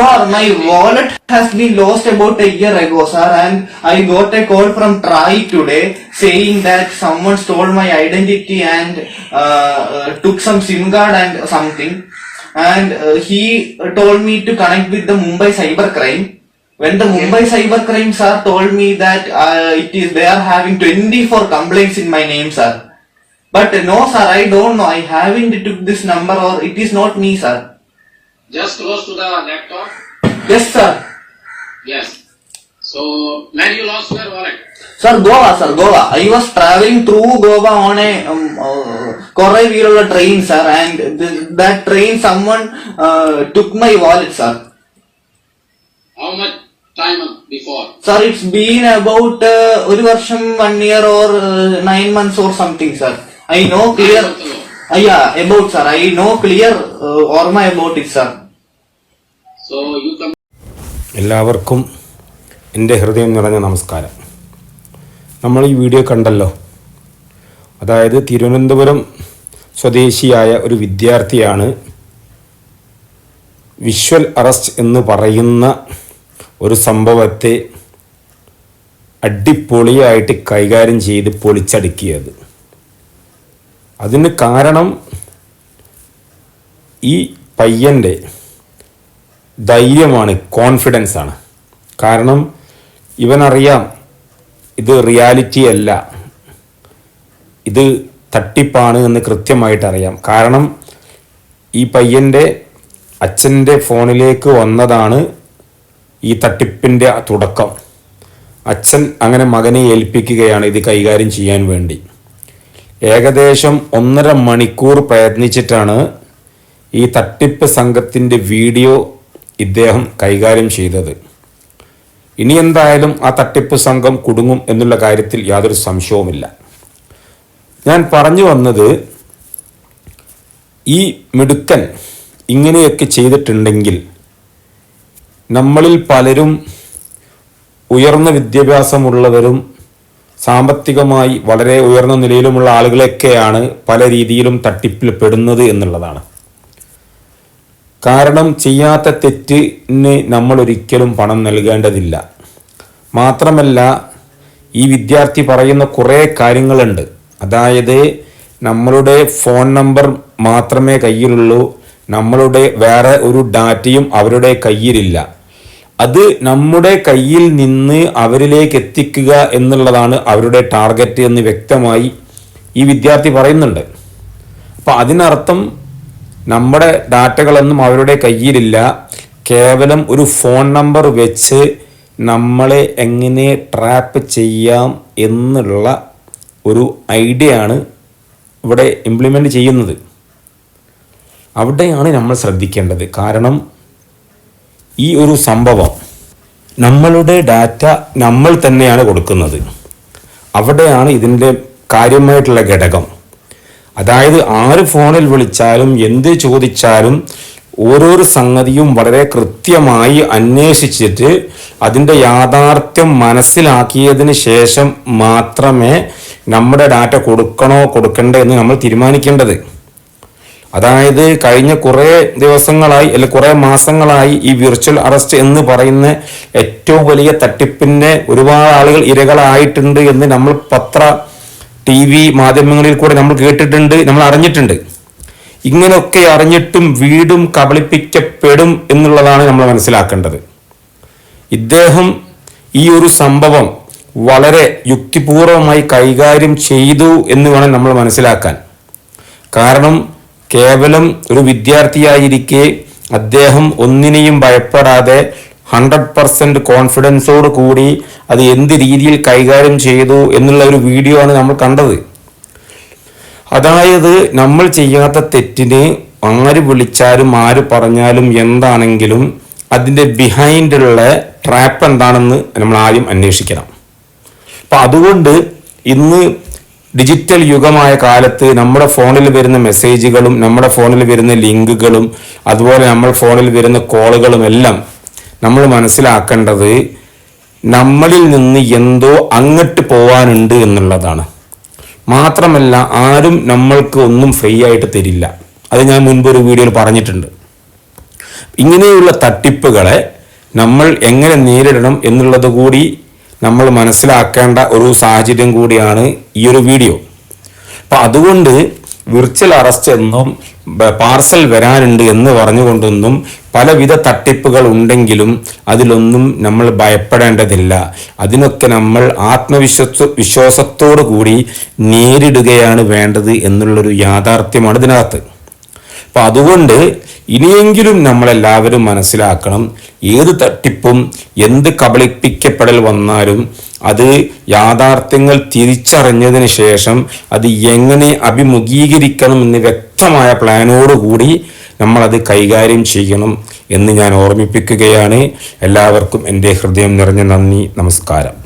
Sir, my wallet has been lost about a year ago, sir, and I got a call from Try today saying that someone stole my identity and uh, uh, took some SIM card and something. And uh, he told me to connect with the Mumbai cyber crime. When the Mumbai cybercrime sir told me that uh, it is they are having 24 complaints in my name, sir. But no, sir, I don't know. I haven't took this number or it is not me, sir Just close to the laptop. Yes, sir. Yes. So, where you lost your wallet? Sir, Goa, sir, Goa. I was traveling through Goa on a um, uh, കുറേ വീലുള്ള train, sir, and th- that train someone uh, took my wallet, sir. How much time before? Sir, it's been about uh, ഒരു വർഷം one year or uh, nine months or something, sir. I know clear. Nine months ago. Yeah, about sir. I know clear uh, ഓർമ്മ about it, sir. So, you come. എല്ലാവർക്കും എന്റെ ഹൃദയം നിറഞ്ഞ നമസ്കാരം നമ്മൾ ഈ വീഡിയോ കണ്ടല്ലോ അതായത് തിരുവനന്തപുരം സ്വദേശിയായ ഒരു വിദ്യാർത്ഥിയാണ് വിഷ്വൽ അറസ്റ്റ് എന്ന് പറയുന്ന ഒരു സംഭവത്തെ അടിപൊളിയായിട്ട് കൈകാര്യം ചെയ്ത് പൊളിച്ചടുക്കിയത് അതിന് കാരണം ഈ പയ്യന്റെ ധൈര്യമാണ് കോൺഫിഡൻസ് ആണ്. കാരണം ഇവനറിയാം ഇത് റിയാലിറ്റി അല്ല. ഇത് തട്ടിപ്പാണ് എന്ന് കൃത്യമായിട്ട് അറിയാം. കാരണം ഈ പയ്യന്റെ അച്ഛന്റെ ഫോണിലേക്ക് വന്നതാണ് ഈ തട്ടിപ്പിന്റെ തുടക്കം. അച്ഛൻ അങ്ങനെ മകനെ ഏൽപ്പിക്കുകയാണ് ഇത് കൈകാര്യം ചെയ്യാൻ വേണ്ടി. ഏകദേശം ഒന്നര മണിക്കൂർ പ്രയത്നിച്ചിട്ടാണ് ഈ തട്ടിപ്പ് സംഘത്തിന്റെ വീഡിയോ ഇദ്ദേഹം കൈകാര്യം ചെയ്തത്. ഇനി എന്തായാലും ആ തട്ടിപ്പ് സംഘം കുടുങ്ങും എന്നുള്ള കാര്യത്തിൽ യാതൊരു സംശയവുമില്ല. ഞാൻ പറഞ്ഞു വന്നത് ഈ മിടുക്കൻ ഇങ്ങനെയൊക്കെ ചെയ്തിട്ടുണ്ടെങ്കിൽ നമ്മളിൽ പലരും ഉയർന്ന വിദ്യാഭ്യാസമുള്ളവരും സാമ്പത്തികമായി വളരെ ഉയർന്ന നിലയിലുമുള്ള ആളുകളൊക്കെയാണ് പല രീതിയിലും തട്ടിപ്പിൽ പെടുന്നത് എന്നുള്ളതാണ്. കാരണം ചെയ്യാത്ത തെറ്റിന് നമ്മൾ ഒരിക്കലും പണം നൽകേണ്ടതില്ല. മാത്രമല്ല ഈ വിദ്യാർത്ഥി പറയുന്ന കുറേ കാര്യങ്ങളുണ്ട്. അതായത് നമ്മളുടെ ഫോൺ നമ്പർ മാത്രമേ കയ്യിലുള്ളൂ. നമ്മളുടെ വേറെ ഒരു ഡാറ്റയും അവരുടെ കയ്യിലില്ല. അത് നമ്മുടെ കയ്യിൽ നിന്ന് അവരിലേക്ക് എത്തിക്കുക എന്നുള്ളതാണ് അവരുടെ ടാർഗറ്റ് എന്ന് വ്യക്തമായി ഈ വിദ്യാർത്ഥി പറയുന്നുണ്ട്. അപ്പം അതിനർത്ഥം നമ്മുടെ ഡാറ്റകളൊന്നും അവരുടെ കയ്യിലില്ല. കേവലം ഒരു ഫോൺ നമ്പർ വെച്ച് നമ്മളെ എങ്ങനെ ട്രാപ്പ് ചെയ്യാം എന്നുള്ള ഒരു ഐഡിയ ആണ് ഇവിടെ ഇംപ്ലിമെന്റ് ചെയ്യുന്നത്. അവിടെയാണ് നമ്മൾ ശ്രദ്ധിക്കേണ്ടത്. കാരണം ഈ ഒരു സംഭവം നമ്മളുടെ ഡാറ്റ നമ്മൾ തന്നെയാണ് കൊടുക്കുന്നത്. അവിടെയാണ് ഇതിന്റെ കാര്യമായിട്ടുള്ള ഘടകം. അതായത് ആര് ഫോണിൽ വിളിച്ചാലും എന്ത് ചോദിച്ചാലും ഓരോരോ സംഗതിയും വളരെ കൃത്യമായി അന്വേഷിച്ചിട്ട് അതിന്റെ യാഥാർത്ഥ്യം മനസ്സിലാക്കിയതിന് ശേഷം മാത്രമേ നമ്മുടെ ഡാറ്റ കൊടുക്കണോ കൊടുക്കണ്ടേ എന്ന് നമ്മൾ തീരുമാനിക്കേണ്ടത്. അതായത് കഴിഞ്ഞ കുറേ ദിവസങ്ങളായി അല്ലെ കുറേ മാസങ്ങളായി ഈ വിർച്വൽ അറസ്റ്റ് എന്ന് പറയുന്ന ഏറ്റവും വലിയ തട്ടിപ്പിന്റെ ഒരുപാട് ആളുകൾ ഇരകളായിട്ടുണ്ട് എന്ന് നമ്മൾ പത്ര ടി വി മാധ്യമങ്ങളിൽ കൂടെ നമ്മൾ കേട്ടിട്ടുണ്ട് നമ്മൾ അറിഞ്ഞിട്ടുണ്ട്. ഇങ്ങനെയൊക്കെ അറിഞ്ഞിട്ടും വീടും കബളിപ്പിക്കപ്പെടും എന്നുള്ളതാണ് നമ്മൾ മനസ്സിലാക്കേണ്ടത്. ഇദ്ദേഹം ഈ ഒരു സംഭവം വളരെ യുക്തിപൂർവമായി കൈകാര്യം ചെയ്തു എന്ന് വേണം നമ്മൾ മനസ്സിലാക്കാൻ. കാരണം കേവലം ഒരു വിദ്യാർത്ഥിയായിരിക്കെ അദ്ദേഹം ഒന്നിനെയും ഭയപ്പെടാതെ ഹൺഡ്രഡ് പെർസെന്റ് കോൺഫിഡൻസോട് കൂടി അത് എന്ത് രീതിയിൽ കൈകാര്യം ചെയ്തു എന്നുള്ള ഒരു വീഡിയോ ആണ് നമ്മൾ കണ്ടത്. അതായത് നമ്മൾ ചെയ്യാത്ത തെറ്റിന് ആര് വിളിച്ചാലും ആര് പറഞ്ഞാലും എന്താണെങ്കിലും അതിന്റെ ബിഹൈൻഡുള്ള ട്രാപ്പ് എന്താണെന്ന് നമ്മൾ ആദ്യം അന്വേഷിക്കണം. അപ്പം അതുകൊണ്ട് ഇന്ന് ഡിജിറ്റൽ യുഗമായ കാലത്ത് നമ്മുടെ ഫോണിൽ വരുന്ന മെസ്സേജുകളും നമ്മുടെ ഫോണിൽ വരുന്ന ലിങ്കുകളും അതുപോലെ നമ്മൾ ഫോണിൽ വരുന്ന കോളുകളും എല്ലാം നമ്മൾ മനസ്സിലാക്കേണ്ടത് നമ്മളിൽ നിന്ന് എന്തോ അങ്ങോട്ട് പോവാനുണ്ട് എന്നുള്ളതാണ്. മാത്രമല്ല ആരും നമ്മൾക്ക് ഒന്നും ഫ്രീ ആയിട്ട് തരില്ല. അത് ഞാൻ മുൻപ് ഒരു വീഡിയോയിൽ പറഞ്ഞിട്ടുണ്ട്. ഇങ്ങനെയുള്ള തട്ടിപ്പുകളെ നമ്മൾ എങ്ങനെ നേരിടണം എന്നുള്ളത് കൂടി നമ്മൾ മനസ്സിലാക്കേണ്ട ഒരു സാഹചര്യം കൂടിയാണ് ഈ ഒരു വീഡിയോ. അപ്പൊ അതുകൊണ്ട് വിർച്വൽ അറസ്റ്റ് എന്നും പാർസൽ വരാനുണ്ട് എന്ന് പറഞ്ഞുകൊണ്ടൊന്നും പലവിധ തട്ടിപ്പുകൾ ഉണ്ടെങ്കിലും അതിലൊന്നും നമ്മൾ ഭയപ്പെടേണ്ടതില്ല. അതിനൊക്കെ നമ്മൾ ആത്മവിശ്വസ വിശ്വാസത്തോടു കൂടി നേരിടുകയാണ് വേണ്ടത് എന്നുള്ളൊരു യാഥാർത്ഥ്യമാണ് ഇതിനകത്ത്. അപ്പൊ അതുകൊണ്ട് ഇനിയെങ്കിലും നമ്മളെല്ലാവരും മനസ്സിലാക്കണം ഏത് തട്ടിപ്പും എന്ത് കബളിപ്പിക്കപ്പെടൽ വന്നാലും അത് യാഥാർത്ഥ്യങ്ങൾ തിരിച്ചറിഞ്ഞതിന് ശേഷം അത് എങ്ങനെ അഭിമുഖീകരിക്കണം എന്ന് വ്യക്തമായ പ്ലാനോടുകൂടി നമ്മളത് കൈകാര്യം ചെയ്യണം എന്ന് ഞാൻ ഓർമ്മിപ്പിക്കുകയാണ്. എല്ലാവർക്കും എന്റെ ഹൃദയം നിറഞ്ഞ നന്ദി നമസ്കാരം.